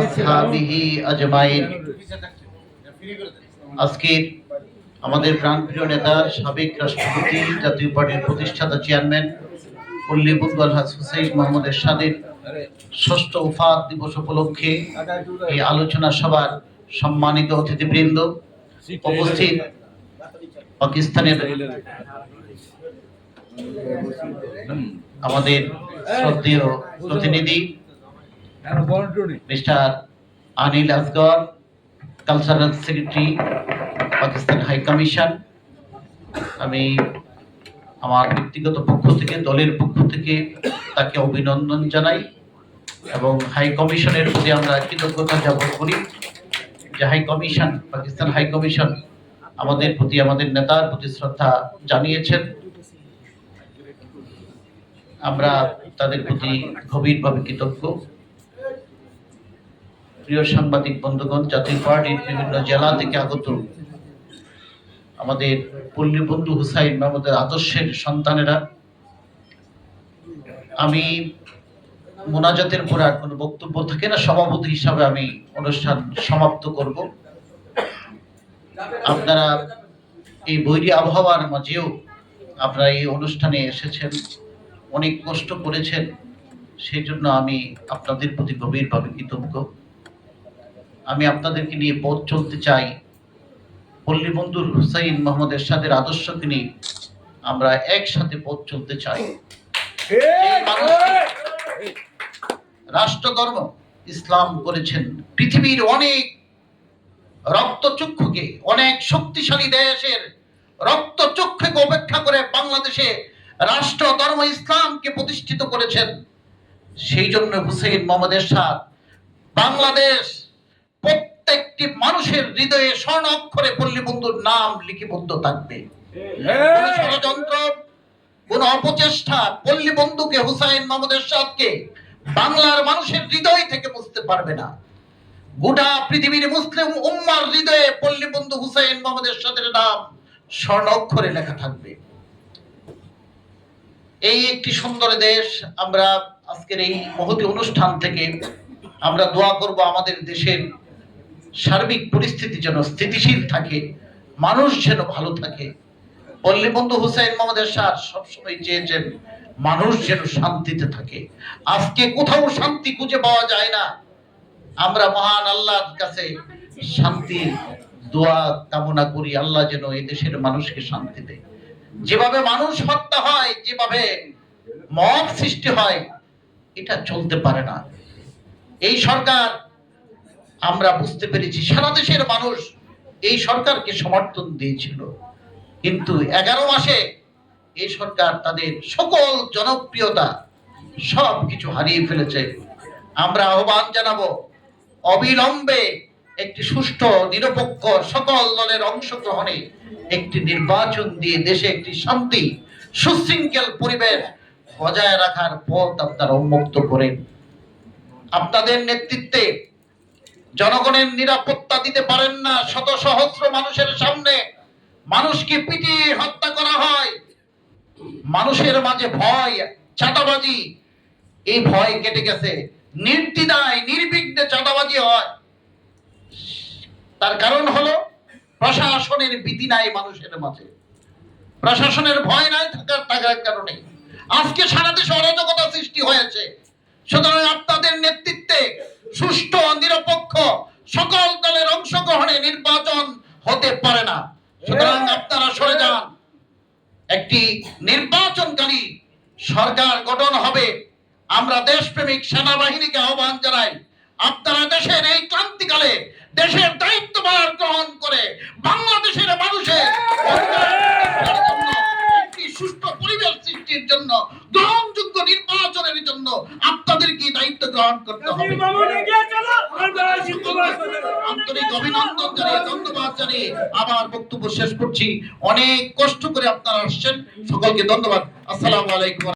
আসহাবিহি আজমাইন। আজকে আমাদের প্রাণপ্রিয় নেতা, সাবেক রাষ্ট্রপতি, জাতীয় পার্টির প্রতিষ্ঠাতা চেয়ারম্যান, পল্লী বুদ্দাল হাস হুসাইন মোহাম্মদ এরশাদের ষষ্ঠ উফাত দিবস উপলক্ষে এই আলোচনা সভার সম্মানিত অতিথিবৃন্দ উপস্থিত পাকিস্তানের আমাদের শ্রদ্ধেয় প্রতিনিধি mister Anil Asghar cultural secretary Pakistan high commission আমি আমার ব্যক্তিগত পক্ষ থেকে, দলের পক্ষ থেকে তাকে অভিনন্দন জানাই এবং হাই কমিশনের প্রতি আমরা কৃতজ্ঞতা জ্ঞাপন করি যে high commission Pakistan high commission আমাদের প্রতি, আমাদের নেতার প্রতি শ্রদ্ধা জানিয়েছেন। আমরা তাদের প্রতি গভীরভাবে কৃতজ্ঞ। প্রিয় সাংবাদিক বন্ধুগণ, জাতীয় পার্টির বিভিন্ন জেলা থেকে আগত আমাদের পল্লী বন্ধু হুসাইন আমাদের আদর্শের সন্তানেরা, আমি মোনাজাতের পর আর কোনো বক্তব্য থাকে না, সভাপতি হিসাবে আমি অনুষ্ঠান সমাপ্ত করব। আপনারা এই বৈরী আবহাওয়ার মাঝেও আপনারা এই অনুষ্ঠানে এসেছেন, অনেক কষ্ট করেছেন, সেই জন্য আমি আপনাদের প্রতি গভীরভাবে কৃতজ্ঞ। আমি আপনাদেরকে নিয়ে পথ চলতে চাই। পল্লী বন্ধুর হুসাইন মোহাম্মদ এরশাদের আদর্শকে নিয়ে আমরা একসাথে পথ চলতে চাই। রাষ্ট্রধর্ম ইসলাম করেছেন। পৃথিবীর অনেক রক্তচক্ষুকে, অনেক শক্তিশালী দেশের রক্তচক্ষুকে উপেক্ষা করে বাংলাদেশে রাষ্ট্র ধর্ম ইসলামকে প্রতিষ্ঠিত করেছেন। সেই জন্য হুসেইন মোহাম্মদ এরশাদ বাংলাদেশ প্রত্যেকটি মানুষের হৃদয়ে স্বর্ণ অক্ষরে পল্লী বন্ধুর নাম লিপিবদ্ধ থাকবে। কোন ষড়যন্ত্র কোন অপচেষ্টা পল্লী বন্ধুকে হুসাইন মোহাম্মদ এরশাদকে বাংলার মানুষের হৃদয় থেকে বুঝতে পারবে না। গোটা পৃথিবীর মুসলিম উম্মার হৃদয়ে পল্লী বন্ধু হুসাইন মোহাম্মদ এরশাদের নাম স্বর্ণ অক্ষরে লেখা থাকবে। এই একটি সুন্দর দেশ আমরা আজকের এই মহতি অনুষ্ঠান থেকে আমরা দোয়া করব আমাদের দেশের সার্বিক পরিস্থিতি যেন স্থিতিশীল থাকে, মানুষ যেন ভালো থাকে। পল্লীবন্ধু হুসাইন মোহাম্মদ এরশাদ, সবসময় চেয়েছেন মানুষ যেন শান্তিতে থাকে। আজকে কোথাও শান্তি খুঁজে পাওয়া যায় না। আমরা মহান আল্লাহর কাছে শান্তির দোয়া, কামনা করি, আল্লাহ যেন এই দেশের মানুষকে শান্তি দেয়। যেভাবে মানুষ হত্যা হয়, যেভাবে মব সৃষ্টি হয়, এটা চলতে পারে না। এই সরকার আমরা বুঝতে পেরেছি, সারা দেশের মানুষ এই সরকারকে সমর্থন দিয়েছিল। কিন্তু এগারো মাসে এই সরকার তাদের সকল জনপ্রিয়তা সব কিছু হারিয়ে ফেলেছে। আমরা আহ্বান জানাব, অবিলম্বে একটি সুষ্ঠু, নিরপেক্ষ সকল দলের অংশগ্রহণে একটি নির্বাচন দিয়ে দেশে একটি শান্তি, সুশৃঙ্খল পরিবেশ বজায় রাখার পথ আপনারা উন্মুক্ত করেন। আপনাদের নেতৃত্বে জনগণের নিরাপত্তা দিতে পারেন না। শত সহস্র মানুষের সামনে মানুষকে পিটিয়ে হত্যা করা হয়। মানুষের মাঝে ভয়, চাঁদাবাজি, এই ভয় কেটে গেছে। নির্দ্বিধায়, নির্বিঘ্নে চাঁদাবাজি হয়। তার কারণ হলো প্রশাসনের ভীতি নাই মানুষের মাঝে। প্রশাসনের ভয় নাই থাকার থাকার কারণে। আজকে সারা দেশে অরাজকতা সৃষ্টি হয়েছে সুতরাং আপনাদের নেতৃত্বে সুষ্ঠু নিরপেক্ষ সকল দলের অংশগ্রহণে নির্বাচন হতে পারে না সুতরাং আপনারা সরে যান। একটি নির্বাচনকারী সরকার গঠন হবে। আমরা দেশপ্রেমিক সেনাবাহিনীকে আহ্বান জানাই, আপনারা দেশের এই ক্রান্তিকালে দেশের দায়িত্বভার গ্রহণ করে বাংলাদেশের মানুষের একটি সুষ্ঠু পরিবেশ সৃষ্টির জন্য গ্রহণযোগ্য নির্বাচনের জন্য আপনাদেরকে দায়িত্ব গ্রহণ করতে হবে। আন্তরিক অভিনন্দন জানিয়ে ধন্যবাদ জানিয়ে আমার বক্তব্য শেষ করছি। অনেক কষ্ট করে আপনারা আসছেন। সকলকে ধন্যবাদ। আসসালাম আলাইকুম।